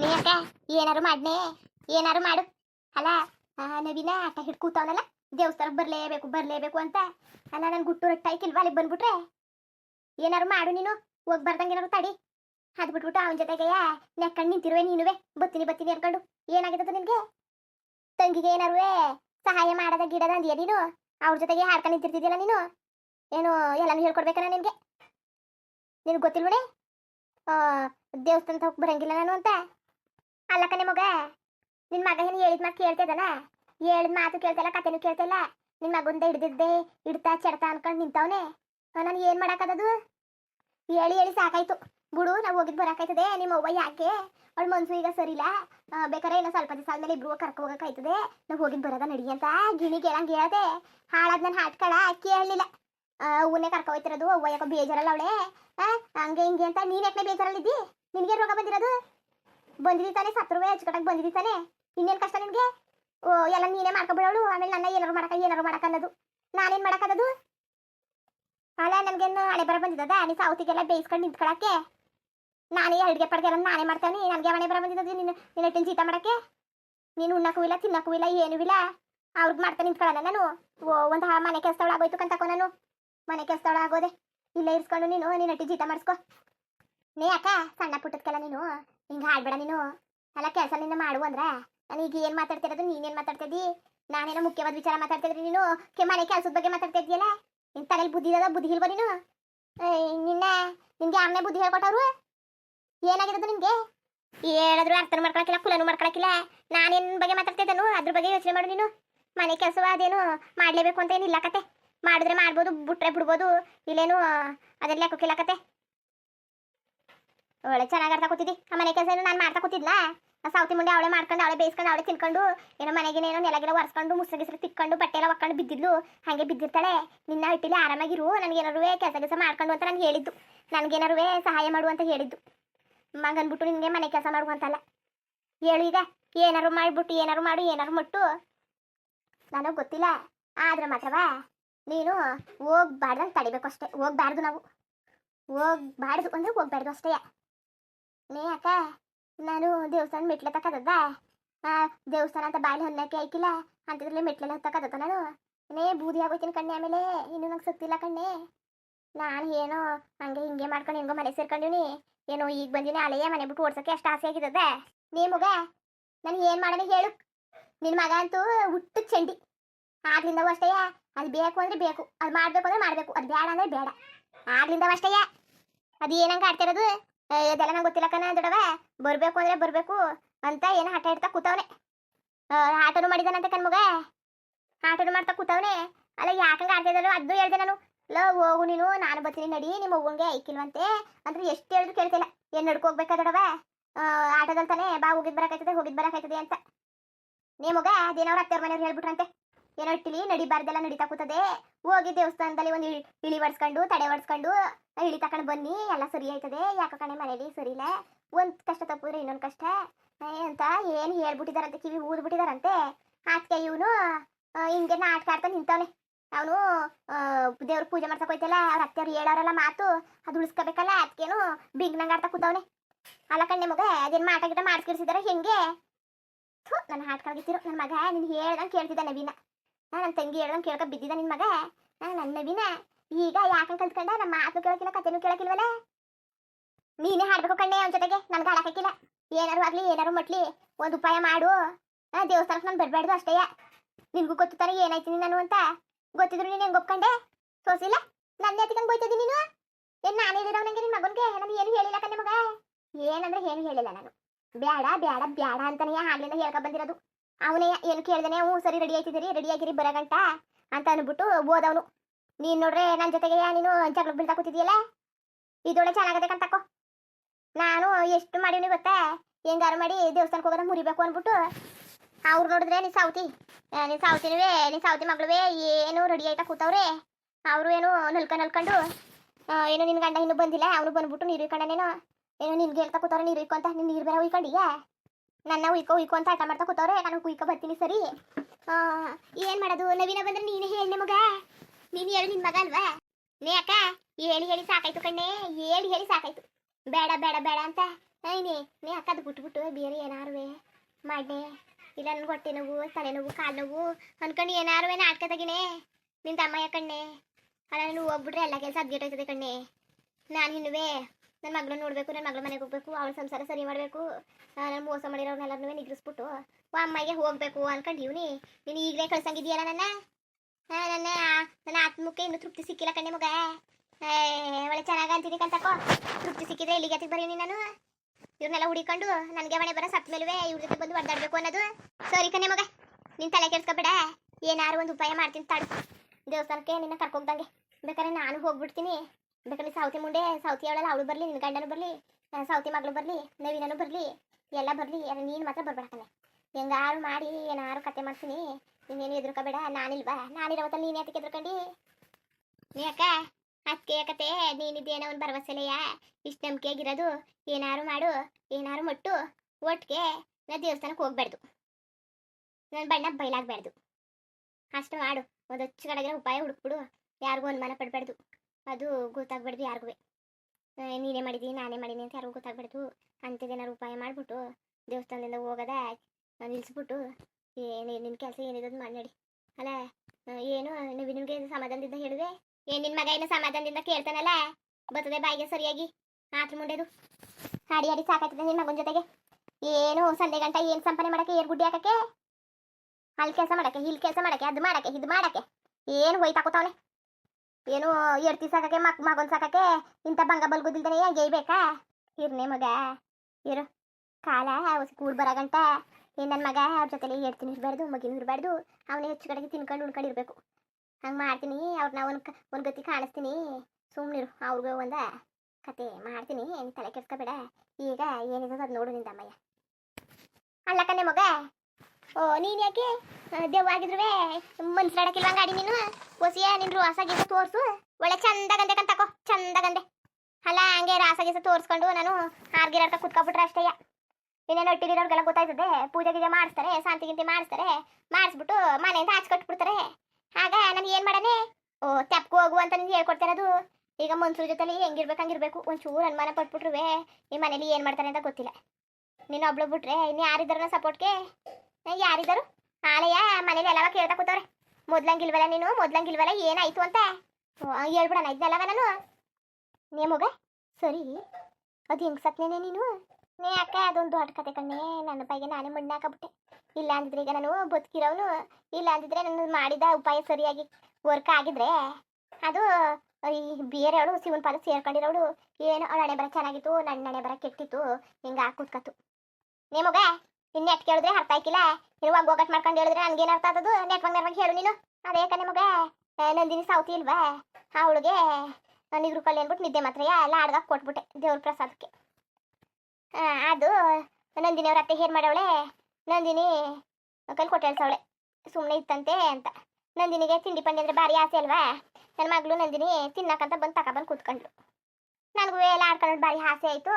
ನೀ ಏನಾರು ಮಾಡ್ನೆ? ಏನಾರು ಮಾಡು. ಅಲ್ಲ ನವಿಲ ಆಟ ಹಿಡ್ ಕೂತವನಲ್ಲ? ದೇವಸ್ಥಾನಕ್ಕೆ ಬರ್ಲೇಬೇಕು ಬರ್ಲೇಬೇಕು ಅಂತ. ಅಲ್ಲ, ನನ್ ಗುಟ್ಟು ರಟ್ಟಾಯ್ಕಿಲ್ವಾ ಅಲ್ಲಿ ಬಂದ್ಬಿಟ್ರೆ? ಏನಾರು ಮಾಡು ನೀನು. ಹೋಗ್ ಬರ್ದಂಗೆ ಏನಾರು ತಡಿ. ಅದ್ ಬಿಟ್ಬಿಟ್ಟು ಅವನ ಜೊತೆಗೆ ನೆಕ್ಕಂಡು ನಿಂತಿರುವೆ ನೀನುವೆ. ಬತ್ತೀನಿ ಬತ್ತೀನಿ ಅನ್ಕೊಂಡು. ಏನಾಗಿದ್ದು ನಿನ್ಗೆ? ತಂಗಿಗೆ ಏನಾರು ಸಹಾಯ ಮಾಡದ, ಗಿಡದ ಅಂದಿಯ ನೀನು? ಅವ್ರ ಜೊತೆಗೆ ಹಾಡ್ಕೊಂಡು ನಿಂತಿರ್ತಿದ್ಯಲ್ಲ ನೀನು? ಏನು ಎಲ್ಲಾನು ಹೇಳ್ಕೊಡ್ಬೇಕಲ್ಲ ನಿನ್ಗೆ? ನಿನಗೆ ಆ ದೇವಸ್ಥಾನ ಹೋಗಿ ಬರಂಗಿಲ್ಲ ನಾನು ಅಂತ? ಅಲ್ಲ ನಿಮಗ? ಮಗ ನಿನ್ ಮಗ ಏನು ಹೇಳಿದ ಮಾತು ಕೇಳ್ತಿದ್ದಾನ ಹೇಳಿದ ಮಾತು ಕೇಳ್ತಿಲ್ಲ, ಕತೆನೂ ಕೇಳ್ತಿಲ್ಲ. ನಿನ್ ಮಗುಂದ ಹಿಡ್ದಿದ್ದೆ, ಹಿಡ್ತಾ ಚೆಡ್ತಾ ಅನ್ಕೊಂಡು ನಿಂತವನೆ. ನಾನು ಏನ್ ಮಾಡಕ್ಕದದು? ಹೇಳಿ ಹೇಳಿ ಸಾಕಾಯ್ತು. ಬಿಡು, ನಾವು ಹೋಗಿದ್ ಬರಕಾಯ್ತದೆ ನಿಮ್ಮ ಅವ್ವ ಯಾಕೆ? ಅವಳ ಮನ್ಸು ಈಗ ಸರಿಲ್ಲ. ಬೇಕಾರೆ ಏನೋ ಸ್ವಲ್ಪ ದಿವಸ ಆದ್ಮೇಲೆ ಇಬ್ರು ಕರ್ಕೊ ಹೋಗಕ್ಕಾಯ್ತದೆ. ನಾವು ಹೋಗಿದ್ ಬರದ ನಡಿ ಅಂತ ಗಿಣಿ ಕೇಳಂಗ್ ಹೇಳ್ದೆ. ಹಾಳಾದ್ ನನ್ನ ಹಾಟ್ಕಳ ಕೇಳಲಿಲ್ಲ. ಅವನ್ನೇ ಕರ್ಕೊ ಹೋಯ್ತಿರೋದು, ಅವ್ವ ಯಾಕೋ ಬೇಜಾರಲ್ಲ ಅವಳೆ? ಹಂಗೆ ಹಿಂಗೆ ಅಂತ ನೀನ್ ಯಾಕೆ ಬೇಜಾರಲ್ಲಿದ್ದಿ? ನಿನ್ಗೆ ರೋಗ ಬಂದಿರೋದು? ಬಂದಿದ್ದಿ ತಾನೆ ರೂಪಾಯಿ ಅಚ್ಚುಕಟ್ಟಾಗಿ ಬಂದಿದ್ದಿ ತಾನೆ? ಇನ್ನೇನ್ ಕಷ್ಟ ನಿನ್ಗೆ? ಓ, ಎಲ್ಲ ನೀನೇ ಮಾಡ್ಕೊಬಿಡೋಳು, ಆಮೇಲೆ ನನ್ನ ಏನಾರು ಮಾಡಕ ಏನಾರು ಮಾಡಕ ಅನ್ನೋದು. ನಾನೇನ್ ಮಾಡಕ್ಕದದು ಅಲ್ಲ, ನನ್ಗೇನು ಹಣೆ ಬರ ಬಂದಿದ್ದದ ನೀ ಸೌತಿಗೆಲ್ಲ ಬೇಯಿಸ್ಕೊಂಡು ನಿಂತ್ಕೊಳಕ್ಕೆ? ನಾನೇ ಅಡುಗೆ ಪಡ್ದೆ ಎಲ್ಲ ನಾನೇ ಮಾಡ್ತೇನೆ, ನನಗೆ ಹಣೆ ಬರ ಬಂದಿದ್ದದು ನಿನ್ನ ನಿನ್ನ ಎಟ್ಟಿನ ಜೀತ ಮಾಡಕ್ಕೆ? ನೀನು ಉಣ್ಣಕ್ಕೂ ಇಲ್ಲ ತಿನ್ನಕ್ಕೂ ಇಲ್ಲ ಏನೂ ಇಲ್ಲ. ಅವ್ರಿಗೆ ಮಾಡ್ತಾ ನಿಂತ್ಕೊಳ್ಳೋಣ ನಾನು? ಓ, ಒಂದು ಮನೆ ಕೆಲಸದವಳಾಗೋಯ್ತು ಕಂತಕೋ ನಾನು. ಮನೆ ಕೆಲಸದವಳಾಗೋದೆ ಇಲ್ಲೇ ಇರ್ಸ್ಕೊಂಡು ನೀನು ನಿನ್ನ ಎಟ್ಟಿ ಜೀತ ಮಾಡಿಸ್ಕೊ. ನೀ ಅಕ್ಕ ಸಣ್ಣ ಪುಟ್ಟದ್ಕೆಲ್ಲ ನೀನು? ಹಿಂಗೆ ಹಾಡ್ಬೇಡ ನೀನು. ಅಲ್ಲ ಕೆಲಸ ನಿನ್ನ ಮಾಡು ಅಂದ್ರೆ. ನಾನು ಈಗ ಏನು ಮಾತಾಡ್ತಿರೋದು ನೀನೇನು ಮಾತಾಡ್ತಿದ್ದಿ? ನಾನೇನೋ ಮುಖ್ಯವಾದ ವಿಚಾರ ಮಾತಾಡ್ತಿದ್ರಿ ನೀನು? ಕೆ ಮನೆ ಕೆಲಸದ ಬಗ್ಗೆ ಮಾತಾಡ್ತಾ ನಿನ್ನ ನಿನ್ ತಲೆಯಲ್ಲಿ ಬುದ್ಧಿ ಇರೋದ ಬುದ್ಧಿ ಇಲ್ವ ನೀನು? ನಿನ್ನೆ ನಿನ್ಗೆ ಆಮ್ನೆ ಬುದ್ಧಿ ಹೇಳ್ಕೊಟ್ಟವ್ರು? ಏನಾಗಿರೋದು ನಿನ್ಗೆ? ಹೇಳಿದ್ರು ಅರ್ಥ ಮಾಡ್ಕೊಳಕಿಲ್ಲ, ಕುಲನು ಮಾಡ್ಕೊಳಕಿಲ್ಲ. ನಾನೇನ್ ಬಗ್ಗೆ ಮಾತಾಡ್ತಿದ್ದನು? ಅದ್ರ ಬಗ್ಗೆ ಯೋಚನೆ ಮಾಡು ನೀನು. ಮನೆ ಕೆಲಸ ಅದೇನು ಮಾಡ್ಲೇಬೇಕು ಅಂತ ಏನಿಲ್ಲ ಕತೆ. ಮಾಡಿದ್ರೆ ಮಾಡ್ಬೋದು, ಬಿಟ್ರೆ ಬಿಡ್ಬೋದು. ಇಲ್ಲೇನು ಅದೆಲ್ಲ ಲೆಕ್ಕಕ್ಕಿಲ್ಲ ಕತೆ ಒಳ್ಳೆ ಚೆನ್ನಾಗಿ ಅರ್ಥ ಕೂತಿದ್ದಿ. ಆ ಮನೆ ಕೆಲಸ ನಾನು ಮಾಡ್ತಾ ಕೂತಿದ್ಲಾ? ಸೌತಿ ಮುಂಡೆ ಅವಳೆ ಮಾಡ್ಕೊಂಡು, ಅವಳೆ ಬೇಯಿಸ್ಕೊಂಡು, ಅವಳೆ ತಿನ್ಕೊಂಡು, ಏನೋ ಮನೆಗೇನೋ ಏನೋ ನೆಲಗಿರ ಒರೆಸ್ಕೊಂಡು, ಮುಸ್ರು ಗಿಸ್ರು ತಿಕ್ಕೊಂಡು, ಬಟ್ಟೆ ಎಲ್ಲ ಒಕ್ಕೊಂಡು ಬಿದ್ದಿದ್ಲು. ಹಾಗೆ ಬಿದ್ದಿರ್ತಾಳೆ. ನಿನ್ನ ಇಟ್ಟಿಲಿ ಆರಾಮಾಗಿರು ನನಗೇನಾರು ಕೆಲಸ ಕೆಲಸ ಮಾಡ್ಕೊಂಡು ಅಂತ ನಾನು ಹೇಳಿದ್ದು. ನನಗೇನಾರು ಸಹಾಯ ಮಾಡು ಅಂತ ಹೇಳಿದ್ದು. ಮಗನ್ಬಿಟ್ಟು ನಿನಗೆ ಮನೆ ಕೆಲಸ ಮಾಡು ಅಂತಲ್ಲ. ಹೇಳು ಈಗ ಏನಾರು ಮಾಡ್ಬಿಟ್ಟು ಏನಾರು ಮಾಡು ಏನಾರು ಮುಟ್ಟು. ನನಗೆ ಗೊತ್ತಿಲ್ಲ, ಆದ್ರೆ ಮಾತ್ರವಾ? ನೀನು ಹೋಗ್ಬಾರ್ದಂತ ತಡಿಬೇಕು ಅಷ್ಟೇ ಹೋಗ್ಬಾರ್ದು ನಾವು. ಹೋಗ್ಬಾರ್ದು ಅಂದ್ರೆ ಹೋಗ್ಬಾರ್ದು ಅಷ್ಟೇ. ನೀ ಅಕ್ಕ ನಾನು ದೇವಸ್ಥಾನ ಮೆಟ್ಲೆ ಆ, ದೇವಸ್ಥಾನ ಅಂತ ಬಾಯಿಲಿ ಹೊನ್ನಕ್ಕೆ ಐಕಿಲ್ಲ ಅಂತಿದ್ರಲ್ಲಿ ಮೆಟ್ಲೆಲ್ಲ ಹತ್ತಕ್ಕದತ್ತ ನಾನು. ನೇ ಬೂದಿ ಆಗೋಯ್ತೀನಿ ಕಣ್ಣೆ ಆಮೇಲೆ. ಇನ್ನು ನಂಗೆ ಸತ್ತಿಲ್ಲ ಕಣ್ಣೆ. ನಾನು ಏನೋ ಹಂಗೆ ಹಿಂಗೆ ಮಾಡ್ಕೊಂಡು ಹಿಂಗೋ ಮನೆ ಸೇರ್ಕೊಂಡಿವ್ನಿ ಏನೋ ಈಗ ಬಂದಿನಿ ಹಳೆಯ ಮನೆ ಬಿಟ್ಟು ಓಡ್ಸೋಕೆ ಅಷ್ಟು ಆಸೆ ಆಗಿದ್ದದೆ ನೀ ಮಗ ನನಗೆ ಏನು ಮಾಡೋಣ ಹೇಳು. ನಿನ್ನ ಮಗ ಅಂತೂ ಹುಟ್ಟು ಚಂಡಿ. ಆಗ್ಲಿಂದವೂ ಅಷ್ಟೇ. ಅದು ಬೇಕು ಅಂದ್ರೆ ಬೇಕು. ಅದು ಮಾಡಬೇಕು ಅಂದ್ರೆ ಮಾಡಬೇಕು. ಅದು ಬೇಡ ಅಂದ್ರೆ ಬೇಡ. ಆಗ್ಲಿಂದವ ಅಷ್ಟೇ. ಅದು ಏನಂಗೆ ಆಡ್ತಿರೋದು ಏ, ಅದೆಲ್ಲ ನಂಗೆ ಗೊತ್ತಿಲ್ಲ ಕಣ ದೊಡವ ಬರ್ಬೇಕು ಅಂದ್ರೆ ಬರಬೇಕು ಅಂತ ಏನು ಹಠ ಇಡ್ತಾ ಕೂತವನೆ. ಆಟನು ಮಾಡಿದಾನಂತೆ ಕಣ್ಮಗ ಆಟನು ಮಾಡ್ತಾ ಕೂತವನೆ. ಅಲ್ಲ ಯಾಕಂಗ ಆಡ್ತಿದ್ರು ಅದು ಹೇಳ್ದೆ ನಾನು. ಲೋ ಹೋಗು ನೀನು ನಾನು ಬರ್ತೀನಿ ನಡಿ ನಿಮ್ಮ ಅವ್ವಂಗೆ ಐಕಿಲ್ವಂತೆ ಅಂದ್ರೆ ಎಷ್ಟು ಹೇಳಿದ್ರು ಕೇಳ್ತಿಲ್ಲ ಏನ್ ನಡ್ಕೋಗ್ಬೇಕಾ ದೊಡವ ಆಟದಲ್ಲಿ ತಾನೆ ಬಾ ಹೋಗಿದ್ ಬರಕಾಯ್ತದೆ ಹೋಗಿದ್ ಬರಕಾಯ್ತದೆ ಅಂತ. ನೀ ಮಗ ಅದೇನವ್ರ ಅತ್ತೆಯವ್ರ ಮನೆಯವ್ರು ಹೇಳ್ಬಿಟ್ರಂತೆ. ಏನೋ ಇಟ್ಟಿಲಿ, ನಡಿಬಾರ್ದೆಲ್ಲ ನಡಿತಾ ಕೂತದೆ. ಹೋಗಿ ದೇವಸ್ಥಾನದಲ್ಲಿ ಒಂದು ಇಳಿ ಬಡ್ಸ್ಕೊಂಡು ತಡೆ ಬಡ್ಸ್ಕೊಂಡು ಇಳಿ ತಕೊಂಡು ಬನ್ನಿ, ಎಲ್ಲ ಸರಿ ಆಯ್ತದೆ. ಯಾಕೋ ಕಣೆ ಮನೇಲಿ ಸರಿ ಇಲ್ಲ. ಒಂದ್ ಕಷ್ಟ ತಪ್ಪಿದ್ರೆ ಇನ್ನೊಂದ್ ಕಷ್ಟ. ಅಂತ ಏನು ಹೇಳ್ಬಿಟ್ಟಿದಾರಂತೆ, ಕಿವಿ ಊದ್ಬಿಟ್ಟಿದಾರಂತೆ. ಅದಕ್ಕೆ ಇವನು ಹಿಂಗೆ ನಾಟಕ ಆಡ್ತಾ ನಿಂತವನೆ. ಅವನು ದೇವ್ರ ಪೂಜೆ ಮಾಡ್ಸಕ್ ಹೋಯ್ತಲ್ಲ, ಅವ್ರ ಅತ್ತೆಯವ್ರು ಹೇಳೋರಲ್ಲ ಮಾತು, ಅದು ಉಳಿಸ್ಕೋಬೇಕಲ್ಲ ಅದಕ್ಕೇನು ಬಿಂಗ್ನಂಗ್ ಆಡ್ತಾ ಕೂತವನೆ. ಅಲ್ಲ ಕಣ್ಣೆ ಮಗ, ಅದೇನು ಮಾಟ ಗಿಟ ಮಾಡಿಸ್ಕಿರ್ಸಿದಾರೆ, ಹೆಂಗೆ? ಥು, ನನ್ನ ಹಾಟ್ಕಾಗಿತ್ತಿರು ನನ್ನ ಮಗ ನಿನ್ ಹೇಳ್ದಂಗೆ ಕೇಳ್ತಿದ್ದ ನವೀನ. ನನ್ನ ತಂಗಿ ಹೇಳ್ದಂಗೆ ಕೇಳಕ ಬಿದ್ದಿದ್ದ ನಿನ್ ಮಗ? ನಾನು ನನ್ನ ನವೀನ. ಈಗ ಯಾಕಂಗ್ ಕಲ್ತ್ಕೊಂಡ? ನಮ್ಮ ಮಾತು ಕೇಳಕಿಲ್ಲ, ಕತೆನೂ ಕೇಳಕಿಲ್ವಲ್ಲ ನೀನೇ ಹಾಡ್ಬೇಕು ಕಣ್ಣೆ ಅವನ ಜೊತೆಗೆ, ನನ್ಗೆ ಹಾಡಕ್ಕಿಲ್ಲ ಏನಾರು ಆಗ್ಲಿ, ಏನಾರು ಮಟ್ಲಿ, ಒಂದು ಉಪಾಯ ಮಾಡು. ದೇವಸ್ಥಾನಕ್ಕೆ ನಾನು ಬರ್ಬೇಡ್ದು ಅಷ್ಟೇ. ನಿನ್ಗೂ ಗೊತ್ತು ತಾನೆ ಏನಾಯ್ತೀನಿ ನಾನು ಅಂತ. ಗೊತ್ತಿದ್ರು ನೀನು ಹೆಂಗ್ ಒಪ್ಕೊಂಡೆ? ಸೋಸಿಲ್ಲ? ನನ್ನ ಎತ್ತಿಕಂಗ್ ಬೋಯ್ತದಿ ನೀನು? ಏನ್ ನಾನು ಹೇಳಿರೋ ನಂಗೆ ನಿನ್ ಮಗನ್ಗೆ? ನಾನು ಏನು ಹೇಳಿಲ್ಲ ಕಣ್ಣೆ ಮಗ? ಏನಂದ್ರೆ ಏನು ಹೇಳಿಲ್ಲ ನಾನು. ಬ್ಯಾಡ ಬ್ಯಾಡ ಬ್ಯಾಡ ಅಂತಾನೆ ಆಗ್ಲಿಂದ ಹೇಳ್ಕೊ ಬಂದಿರೋದು. ಅವನೇ ಏನು ಕೇಳ್ದೇನೆ, ಹ್ಞೂ ಸರಿ ರೆಡಿ ಆಯ್ತಿದ್ದೀರಿ ರೆಡಿ ಆಗಿರಿ ಬರಗಂಟ ಅಂತ ಅಂದ್ಬಿಟ್ಟು ಓದವನು. ನೀನ್ ನೋಡ್ರೆ ನನ್ನ ಜೊತೆಗೆ ನೀನು ಜಗಳ ಬೀಳ್ತಾ ಕೂತಿದ್ಯಲ್ಲ ಇದೊಳ್ಳೆ ಚೆನ್ನಾಗದೆ ಕಣ್ತಕೋ ನಾನು ಎಷ್ಟು ಮಾಡೀನಿ ಗೊತ್ತಾ? ಹೆಂಗಾರು ಮಾಡಿ ದೇವಸ್ಥಾನಕ್ಕೆ ಹೋಗೋದ ಮುರಿಬೇಕು ಅಂದ್ಬಿಟ್ಟು ಅವ್ರು ನೋಡಿದ್ರೆ ನೀ ಸಾವತಿ. ನೀನ್ ಸಾವತಿನವೇ, ನೀನ್ ಸೌತಿ ಮಗಳುವೆ, ಏನು ರೆಡಿ ಆಯ್ತಾ ಕೂತವ್ರೆ? ಅವರು ಏನು ನಲ್ಕ ನಲ್ಕೊಂಡು ಏನು ನಿನ್ ಗಂಡ ಇನ್ನೂ ಬಂದಿಲ್ಲ, ಅವನು ಬಂದ್ಬಿಟ್ಟು ನೀರು ಇಟ್ಕೊಂಡನೇನೋ ಏನೋ ನಿನ್ಗೆ ಹೇಳ್ತಾ ಕೂತವ್ರೆ ನೀರು ಇಕ್ಕಂತ ನೀನ್ ನೀರು ಬೇರೆ ಉಯ್ಕೊಂಡಿಯ ನನ್ನ ಉಯ್ಕೋ ಉಯ್ಕೋ ಅಂತ ಆಟ ಮಾಡ್ತಾ ಕೂತವ್ರೆ, ನಾನು ಉಯ್ಕೊ ಬರ್ತೀನಿ ಸರಿ. ಏನ್ ಮಾಡೋದು? ನವೀನ ಬಂದ್ರೆ ನೀನು ಹೇಳಿ ಮಗ ನೀನು ಹೇಳಿ ನಿನ್ ಮಗ ಅಲ್ವಾ? ನೇ ಅಕ್ಕ, ಹೇಳಿ ಹೇಳಿ ಸಾಕಾಯ್ತು ಕಣ್ಣೆ, ಹೇಳಿ ಹೇಳಿ ಸಾಕಾಯ್ತು. ಬೇಡ ಬೇಡ ಬೇಡ ಅಂತ. ಐನಿ ನೀ ಅಕ್ಕದು ಬಿಟ್ಬಿಟ್ಟು ಬೇರೆ ಏನಾರುವೆ? ಮಾಡ್ನೆ ಇಲ್ಲ, ನನ್ಗೆ ಹೊಟ್ಟೆ ನೋವು ತಲೆನೋವು ಕಾಲು ನೋವು. ಅನ್ಕೊಂಡು ಏನಾರುವೆ ನಾಟಕ ತೆಗಿನೇ? ನಿನ್ನ ತಮ್ಮ ಕಣ್ಣೆ. ಅಲ್ಲ, ನಾನು ಹೋಗ್ಬಿಟ್ರೆ ಎಲ್ಲ ಕೆಲಸ ಅದ್ಗೆಟ್ಟೋಯ್ತದೆ ಕಣ್ಣೆ. ನಾನು ಇನ್ನುವೆ ನನ್ನ ಮಗಳನ್ನ ನೋಡಬೇಕು ನನ್ನ ಮಗಳ ಮನೆಗೆ ಹೋಗ್ಬೇಕು, ಅವಳ ಸಂಸಾರ ಸರಿ ಮಾಡಬೇಕು. ನಾನು ಮೋಸ ಮಾಡಿರೋನೆಲ್ಲರನ್ನೂ ನಿಗ್ರಿಸ್ಬಿಟ್ಟು, ಓ ಅಮ್ಮಗೆ ಹೋಗ್ಬೇಕು ಅನ್ಕೊಂಡು ಇವ್ನಿ ನೀನು ಈಗಲೇ ಕಳ್ಸಂಗಿದ್ಯಲ್ಲ ನನ್ನ? ಹಾ, ನನ್ನ ನನ್ನ ಆತ್ಮಕ್ಕೆ ಇನ್ನೂ ತೃಪ್ತಿ ಸಿಕ್ಕಿಲ್ಲ ಕಣ್ಣೆ ಮಗ. ಒಳ್ಳೆ ಚೆನ್ನಾಗ ಅಂತೀನಿ ಕಂತಕೋ ತೃಪ್ತಿ ಸಿಕ್ಕಿದ್ರೆ ಇಲ್ಲಿಗೆ ಅತಿಗೆ ಬರೀನಿ ನಾನು ಇವ್ರನ್ನೆಲ್ಲ ಹುಡಿಕೊಂಡು ನನಗೆ ಮನೆ ಬರೋ ಸತ್ ಮೇಲುವೆ ಇವ್ರ ಜೊತೆ ಬಂದು ಒದ್ದಾಡ್ಬೇಕು ಅನ್ನೋದು. ಸರಿ ಕಣ್ಣೆ ಮಗ, ನಿನ್ ತಲೆ ಕೆಡ್ಸ್ಕೊಬೇಡ. ಏನಾರು ಒಂದು ಉಪಾಯ ಮಾಡ್ತೀನಿ ತಾಡು ದೇವಸ್ಥಾನಕ್ಕೆ ನಿನ್ನ ಕರ್ಕೊಂಡಂಗೆ ಬೇಕಾದ್ರೆ ನಾನು ಹೋಗ್ಬಿಡ್ತೀನಿ. ಬೇಕಾದ್ರೆ ಸೌತಿ ಮುಂಡೆ ಸೌತಿ ಅವಳಲ್ಲ ಅವಳು ಬರಲಿ ನಿನ್ನ ಗಂಡನು ಬರಲಿ ಸೌತಿ ಮಗಳು ಬರಲಿ ನವೀನನು ಬರಲಿ ಎಲ್ಲ ಬರಲಿ ನೀನು ಮಾತ್ರ ಬರ್ಬೇಡ ಕಣೆ ಹೆಂಗಾರು ಮಾಡಿ ಏನಾರು ಕತೆ ಮಾಡ್ತೀನಿ ನೀನೇನು ಎದುರ್ಕೋಬೇಡ ನಾನಿಲ್ವಾ ನಾನಿರೋತ್ತ ನೀನು ಯಾತಕ್ಕೆ ಎದುರ್ಕೊಂಡು ಯಾಕ ಅದಕ್ಕೆ ಯಾಕತೆ ನೀನಿದ್ದೇನೋ ಒಂದು ಭರವಸೆಲೆಯ ಇಷ್ಟು ನಂಬಿಕೆಯಾಗಿರೋದು ಏನಾರು ಮಾಡು ಏನಾರು ಮಟ್ಟು ಒಟ್ಟಿಗೆ ನಾ ದೇವಸ್ಥಾನಕ್ಕೆ ಹೋಗ್ಬಾರ್ದು ನನ್ನ ಬಣ್ಣ ಬಯಲಾಗಬಾರ್ದು ಅಷ್ಟು ಮಾಡು ಒಂದು ಕಡೆಗೆ ಉಪಾಯ ಹುಡುಕ್ಬಿಡು ಯಾರಿಗೂ ಅನುಮಾನ ಪಡಬಾರ್ದು ಅದು ಗೊತ್ತಾಗ್ಬಾರ್ದು ಯಾರಿಗೂ. ನೀನೇ ಮಾಡಿದಿ, ನಾನೇ ಮಾಡಿನಿ ಅಂತ ಯಾರಿಗೂ ಗೊತ್ತಾಗ್ಬಾರ್ದು ಅಂಥದ್ದೇನಾರು ಉಪಾಯ ಮಾಡಿಬಿಟ್ಟು ದೇವಸ್ಥಾನದಿಂದ ಹೋಗೋದ ನಿಲ್ಲಿಸ್ಬಿಟ್ಟು ಏನು ನಿನ್ನ ಕೆಲಸ ಏನಿದೆ ಮಾಡಿ ನಡಿ. ಅಲ್ಲ ಏನು ನೀವು ನಿಮಗೆ ಸಮಾಧಾನದಿಂದ ಹೇಳುವೆ? ಏನು ನಿನ್ನ ಮಗ ಏನು ಸಮಾಧಾನದಿಂದ ಕೇಳ್ತಾನಲ್ಲ? ಬರ್ತದೆ ಬಾಯಿಗೆ ಸರಿಯಾಗಿ. ಆತ್ರ ಮುಂಡೆದು. ಹಾಡಿ ಹಾಡಿ ಸಾಕಾಗ್ತದೆ ನಿನ್ನ ಮಗನ ಜೊತೆಗೆ. ಏನು ಸಂಜೆ ಗಂಟ ಏನು ಸಂಪನೆ ಮಾಡಕ್ಕೆ ಏರ್ ಗುಡ್ಡಿ ಹಾಕಕ್ಕೆ? ಅಲ್ಲಿ ಕೆಲಸ ಮಾಡಕ್ಕೆ ಇಲ್ಲಿ ಕೆಲಸ ಮಾಡಕ್ಕೆ, ಅದು ಮಾಡಕ್ಕೆ, ಇದು ಮಾಡಕ್ಕೆ. ಏನು ಹೋಯ್ತಾಕೋತಾವನೆ ಏನು ಎಡ್ತಿ ಸಾಕಕ್ಕೆ ಮಕ್ ಮಗನ್ ಸಾಕಕ್ಕೆ ಇಂಥ ಬಂಗ ಬಲ್ಗುದಿಲ್ದಾನೆ ಗೇಯ್ಬೇಕಾ ಇರ್ನೇ ಮಗ, ಇರು. ಕಾಲ ಕೂಡ್ ಬರ ಗಂಟ ಏನು ನನ್ನ ಮಗ, ಅವ್ರ ಜೊತೆಲಿ ಎಡ್ತೀನಿ ಇರಬಾರ್ದು, ಮಗಿನ ಇರಬಾರ್ದು. ಅವನೇ ಹೆಚ್ಚು ಕಡೆಗೆ ತಿನ್ಕೊಂಡು ಉಣ್ಕೊಂಡು ಇರಬೇಕು. ಹಂಗೆ ಮಾಡ್ತೀನಿ ಅವ್ರನ್ನ ಒಂದು ಒಂದು ಗತಿ ಕಾಣಿಸ್ತೀನಿ. ಸುಮ್ಮನಿರು ಅವ್ರಿಗೂ ಒಂದು ಕತೆ ಮಾಡ್ತೀನಿ. ತಲೆ ಕೆಡ್ಸ್ಕೊಬೇಡ. ಈಗ ಏನಿದೆ ಅದು ನೋಡು ನಿಂದಮ್ಮಯ್ಯ. ಅಲ್ಲ ಕಣೆ ಮಗ. ಓ, ನೀನು ಯಾಕೆ? ದೇವ್ ಆಗಿದ್ರುವೆ. ಮನ್ಸಾಡಕ್ಕಿಲ್ವ ಗಾಡಿ ನೀನು? ಹೊಸಿಯ ನಿನ್ ರಾಸ ಗೀಸ ತೋರ್ಸು. ಒಳ್ಳೆ ಚಂದ ಚಂದಗಂದೆ ಕಂತಕೋ ಚಂದಗಂದೆ ಅಲ್ಲ, ಹಂಗೆ ರಾಸ ಗೀಸ ತೋರ್ಸ್ಕೊಂಡು ನಾನು ಹಾರ್ಗಿರಾಡ್ಕ ಕುತ್ಕೊಬಿಟ್ರೆ ಅಷ್ಟೇಯ ಇನ್ನೇನು ಒಟ್ಟಿಗಿರೋರ್ಗೆಲ್ಲ ಗೊತ್ತಾಯ್ತದೆ? ಪೂಜೆ ಗೀಜೆ ಮಾಡಿಸ್ತಾರೆ, ಶಾಂತಿ ಗಿಂತಿ ಮಾಡಿಸ್ತಾರೆ, ಮಾಡಿಸ್ಬಿಟ್ಟು ಮನೆಯಿಂದ ಆಚೆ ಕಟ್ಬಿಡ್ತಾರೆ. ಆಗ ನಾನು ಏನು ಮಾಡನೆ? ಓ, ತೆಪ್ಕೊ ಹೋಗು ಅಂತ ನಿಂಗೆ ಹೇಳ್ಕೊಡ್ತಿರೋದು ಈಗ ಮನ್ಸೂರ್ ಜೊತೆಲಿ ಹೆಂಗಿರ್ಬೇಕು, ಹಂಗಿರ್ಬೇಕು. ಒಂಚೂರು ಅನುಮಾನ ಪಟ್ಬಿಟ್ರುವೆ. ಈ ಮನೇಲಿ ಏನು ಮಾಡ್ತಾರೆ ಅಂತ ಗೊತ್ತಿಲ್ಲ. ನೀನು ಒಬ್ಳು ಬಿಟ್ರೆ ಇನ್ನು ಯಾರಿದ್ದಾರ ಸಪೋರ್ಟ್ಗೆ ಯಾರಿದ್ದಾರು ಆಲಯ ಮನೇಲಿ ಎಲ್ಲವ ಕೇಳ್ತಾ ಕೂತವ್ರೆ. ಮೊದ್ಲಂಗಿಲ್ವಲ್ಲ ನೀನು? ಮೊದ್ಲಂಗಿಲ್ವಲ್ಲ ಏನಾಯ್ತು ಅಂತ? ಹೇಳ್ಬಿಡಣ, ಇದ್ನಲ್ಲವ ನಾನು? ನೇ ಮಗ? ಸರಿ. ಅದು ಹೆಂಗ್ ಸತ್ನೇನೆ ನೀನು? ನೇ ಅಕ್ಕ ಅದೊಂದು ದೊಡ್ಡ ಕತೆ ಕಣ್ಣೆ? ನನ್ನ ಬೈಗೆ ನಾನೇ ಮಣ್ಣು ಹಾಕಬಿಟ್ಟೆ ಇಲ್ಲ ಅಂದಿದ್ರೆ ಈಗ ನಾನು ಬದುಕಿರೋನು, ಇಲ್ಲ ಅಂದಿದ್ರೆ ನಾನು ಮಾಡಿದ ಉಪಾಯ ಸರಿಯಾಗಿ ವರ್ಕ್ ಆಗಿದ್ರೆ, ಅದು ಈ ಬೇರೆಯವಳು ಶಿವನ್ ಪಾದ ಸೇರ್ಕೊಂಡಿರೋಳು. ಏನು ಅವಳ ಹಣೆ ಬರ ಚೆನ್ನಾಗಿತ್ತು ನನ್ನ ಹಣೆ ಬರ ಕೆಟ್ಟಿತ್ತು, ಹಿಂಗ ಕೂತ್ಕತ್ತು. ನೇ ನಿನ್ನ ನೆಟ್ ಕೇಳಿದ್ರೆ ಅರ್ಥ ಆಯ್ಕಿಲ್ಲ. ನೀವು ಒಗ್ಗಟ್ ಮಾಡ್ಕೊಂಡು ಹೇಳಿದ್ರೆ ನನಗೇನು ಅರ್ಥ ಆದದು ನೆಟ್ವರ್ಕ್ ನೆಟ್ವಂಗ್ ಹೇಳು ನೀನು. ಅದೇ ಕಣೆ ಮಗ ನಂದಿನಿ ಸೌತಿ ಇಲ್ವಾ? ಅವಳಿಗೆ ನಿಗ್ರು ಕಲ್ಲಿ ಅಂದ್ಬಿಟ್ಟು ನಿದ್ದೆ ಮಾತ್ರ ಎಲ್ಲ ಅಡ್ಗಾಕ್ ಕೊಟ್ಬಿಟ್ಟೆ ದೇವ್ರ ಪ್ರಸಾದಕ್ಕೆ. ಅದು ನಂದಿನಿ ಅವ್ರ ಅತ್ತೆ ಹೇರ್ ಮಾಡವಳೆ ನಂದಿನಿ ಕೈಲಿ ಕೊಟ್ಟೇಳ್ಸವಳೆ ಸುಮ್ಮನೆ ಇತ್ತಂತೆ ಅಂತ. ನಂದಿನಿಗೆ ತಿಂಡಿ ಪಂಡಿ ಅಂದ್ರೆ ಭಾರಿ ಆಸೆ ಅಲ್ವಾ? ನನ್ನ ಮಗಳು ನಂದಿನಿ ತಿನ್ನಕ್ಕಂತ ಬಂದು ತಗೊಬಂದು ಕೂತ್ಕೊಂಡ್ಳು. ನನಗೂ ಎಲ್ಲ ಆಡ್ಕೊಂಡು ಭಾರಿ ಆಸೆ ಆಯಿತು.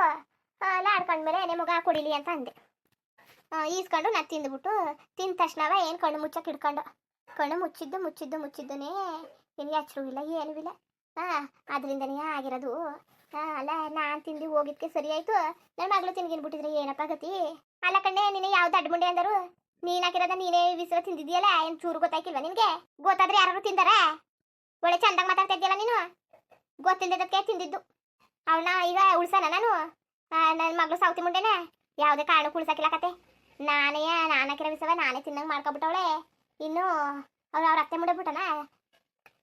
ಎಲ್ಲ ಆಡ್ಕೊಂಡ್ಮೇಲೆ ನಿಮಗ ಕುಡಿಲಿ ಅಂತ ಅಂದೆ. ಈಸ್ಕೊಂಡು ನಾನು ತಿಂದ್ಬಿಟ್ಟು ತಿಂದ ತಕ್ಷಣವ ಏನು ಕಣ್ಣು ಮುಚ್ಚಕ್ಕೆ ಹಿಡ್ಕೊಂಡು. ಕಣ್ಣು ಮುಚ್ಚಿದ್ದು ಮುಚ್ಚಿದ್ದು ಮುಚ್ಚಿದ್ದನೇ ನಿನಗೆ ಹಚ್ಚರು ಇಲ್ಲ, ಏನೂ ಇಲ್ಲ. ಹಾಂ ಅದರಿಂದನೇ ಆಗಿರೋದು. ಹಾಂ ಅಲ್ಲ, ನಾನು ತಿಂದು ಹೋಗಿದ್ಕೆ ಸರಿ ಆಯಿತು. ನನ್ನ ಮಗಳು ತಿನ್ಗಿನ್ಬಿಟ್ಟಿದ್ರೆ ಏನಪ್ಪ ಗತಿ? ಅಲ್ಲ ಕಣ್ಣೆ ನೀನು ಯಾವ್ದು ಅಡ್ಮುಂಡೆ ಅಂದರು? ನೀನು ಹಾಕಿರೋದ ನೀನೇ ವಿಸ್ರ ತಿಂದಿದ್ಯಲ್ಲ ಏನು ಚೂರು ಗೊತ್ತಾಯ್ಕಿಲ್ವ ನಿನಗೆ? ಗೊತ್ತಾದ್ರೆ ಯಾರು ತಿಂದಾರ? ಒಳ್ಳೆ ಚಂದಾಗ ಮಾತಾಡ್ತಾ ನೀನು? ಗೊತ್ತಿಲ್ಲದಕ್ಕೆ ತಿಂದಿದ್ದು. ಅವನ ಈಗ ಉಳ್ಸನ ನಾನು? ನನ್ನ ಮಗಳು ಸೌತಿ ಮುಂಡೆನ? ಯಾವುದೇ ಕಾರಣಕ್ಕೂ ಉಳ್ಸಕ್ಕಿಲ್ಲ ಕತೆ. ನಾನೇ ನಾನು ಬಿಸವ ನಾನೇ ತಿನ್ನಂಗೆ ಮಾಡ್ಕೊಬಿಟ್ಟವಳೆ. ಇನ್ನು ಅವ್ರು ಅವ್ರ ಅತ್ತೆ ಮುಡೆ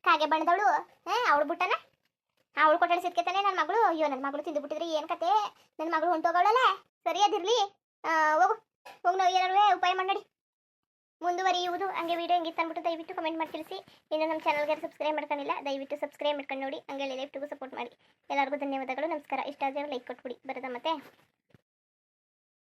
ಕಾಗೆ ಬಣ್ಣದವಳು, ಹಾಂ, ಅವಳು ಬಿಟ್ಟನ? ಅವಳು ಕೊಟ್ಟಾಡಿಸಿದ್ಕೆ ತಾನೆ ನನ್ನ ಮಗಳು? ಅಯ್ಯೋ ನನ್ನ ಮಗಳು ತಿಂದು ಬಿಟ್ಟಿದ್ರೆ ಏನು ಕತೆ? ನನ್ನ ಮಗಳು ಹೊಂಟೋಗವಳಲ್ಲ? ಸರಿ ಅದಿರಲಿ ಹೋಗು. ಹೋಗಿ ನಾವು ಏನಾರು ಉಪಾಯ ಮಾಡಿ. ಮುಂದುವರಿಯುವುದು. ಹಂಗೆ ವಿಡಿಯೋ ಹೆಂಗಿತ್ತು ಅಂದ್ಬಿಟ್ಟು ದಯವಿಟ್ಟು ಕಮೆಂಟ್ ಮಾಡಿ ತಿಳಿಸಿ. ಇನ್ನು ನಮ್ಮ ಚಾನಲ್ಗೆ ಸಬ್ಸ್ಕ್ರೈಬ್ ಮಾಡ್ಕೊಂಡಿಲ್ಲ, ದಯವಿಟ್ಟು ಸಬ್ಸ್ಕ್ರೈಬ್ ಮಾಡ್ಕೊಂಡು ನೋಡಿ. ಹಂಗೆ ಲೈಫ್ಟಿಗೂ ಸಪೋರ್ಟ್ ಮಾಡಿ. ಎಲ್ಲರಿಗೂ ಧನ್ಯವಾದಗಳು. ನಮಸ್ಕಾರ. ಇಷ್ಟ ಆದರೆ ಲೈಕ್ ಕೊಟ್ಬಿಡಿ. ಬರೋದ ಮತ್ತೆ.